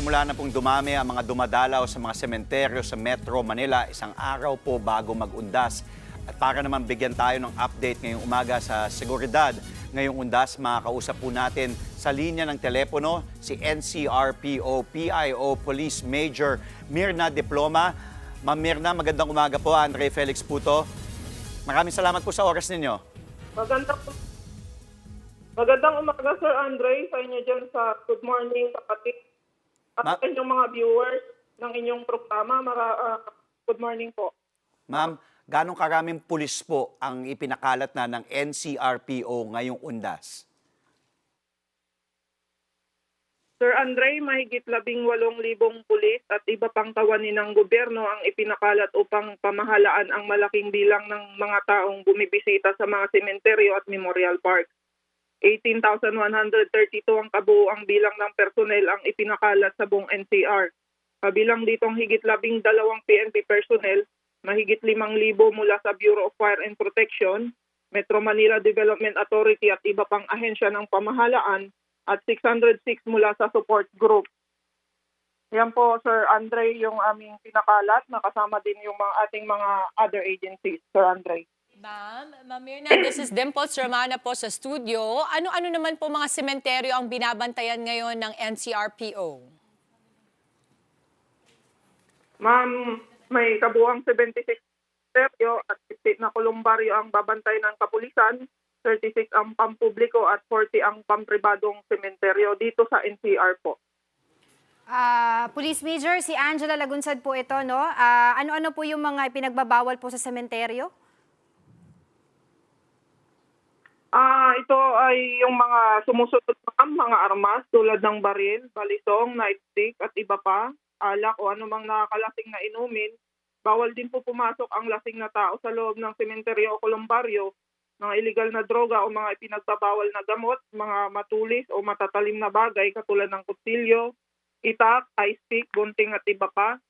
Nagsimula na pong dumami ang mga dumadalaw sa mga sementeryo sa Metro Manila isang araw po bago mag-undas. At para naman bigyan tayo ng update ngayong umaga sa seguridad, ngayong undas makakausap po natin sa linya ng telepono si NCRPO PIO Police Major Mirna Diploma. Ma'am Mirna, magandang umaga po. Andre Felix Puto. Maraming salamat po sa oras ninyo. Magandang Magandang umaga, Sir Andre, sa inyo dyan sa Good Morning, kapatid. At Ma- inyong mga viewers ng inyong programa, mara, ah, good morning po. Ma'am, ganong karaming pulis po ang ipinakalat na ng NCRPO ngayong undas? Sir Andre, mahigit labing walong libong pulis at iba pang kawani ng gobyerno ang ipinakalat upang pamahalaan ang malaking bilang ng mga taong bumibisita sa mga sementeryo at memorial park. 18,132 ang kabuuang bilang ng personnel ang ipinakalat sa buong NCR. Kabilang ditong higit labing dalawang PNP personnel, mahigit limang libo mula sa Bureau of Fire and Protection, Metro Manila Development Authority at iba pang ahensya ng pamahalaan at 606 mula sa support group. Yan po, Sir Andre, yung aming pinakalat na kasama din yung mga ating mga other agencies, Sir Andre. Ma'am, Ma'am Mirna, this is Dimples Romana po sa studio. Ano-ano naman po mga sementeryo ang binabantayan ngayon ng NCRPO? Ma'am, may kabuang 76 seryo at 50 na kolumbaryo ang babantay ng kapulisan, 36 ang pampubliko at 40 ang pampribadong sementeryo dito sa NCR po. Ah, Police Major, si Angela Lagunsad po ito, no? Ah, ano-ano po yung mga pinagbabawal po sa sementeryo? Ah, ito ay yung mga sumusunod ma'am, mga armas tulad ng baril, balisong, nightstick at iba pa, alak o anumang nakakalasing na inumin. Bawal din po pumasok ang lasing na tao sa loob ng sementeryo o kolumbaryo, mga illegal na droga o mga ipinagbabawal na gamot, mga matulis o matatalim na bagay katulad ng kutsilyo, itak, ice pick, gunting at iba pa.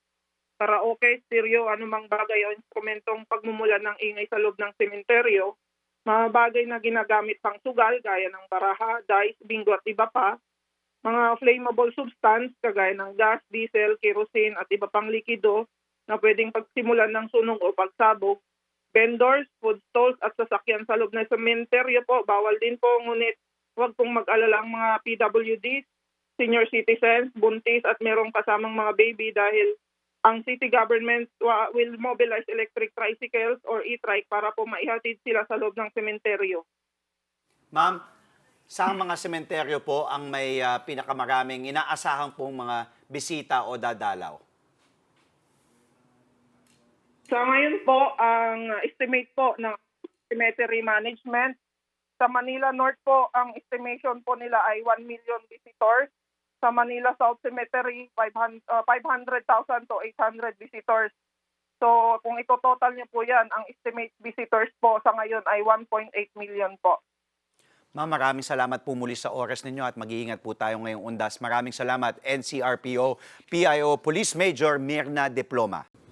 Karaoke, stereo, anumang bagay o instrumentong pagmumulan ng ingay sa loob ng sementeryo, mga bagay na ginagamit pang sugal gaya ng baraha, dice, bingo at iba pa, mga flammable substance kagaya ng gas, diesel, kerosene at iba pang likido na pwedeng pagsimulan ng sunog o pagsabog, vendors, food stalls at sasakyan sa loob ng sementeryo po, bawal din po, ngunit huwag pong mag-alala ang mga PWDs, senior citizens, buntis at merong kasamang mga baby dahil ang city government will mobilize electric tricycles or e-trike para po maihatid sila sa loob ng sementeryo. Ma'am, sa mga sementeryo po ang may ah, pinakamaraming inaasahan pong mga bisita o dadalaw? Sa ngayon po, ang estimate po ng cemetery management, sa Manila North po, ang estimation po nila ay 1 million visitors. Sa Manila South Cemetery, 500 uh, 500,000 to 800 visitors. So kung ito total niyo po yan, ang estimate visitors po sa ngayon ay 1.8 million po. Ma'am, maraming salamat po muli sa oras ninyo at mag-iingat po tayo ngayong undas. Maraming salamat, NCRPO, PIO Police Major Mirna Diploma.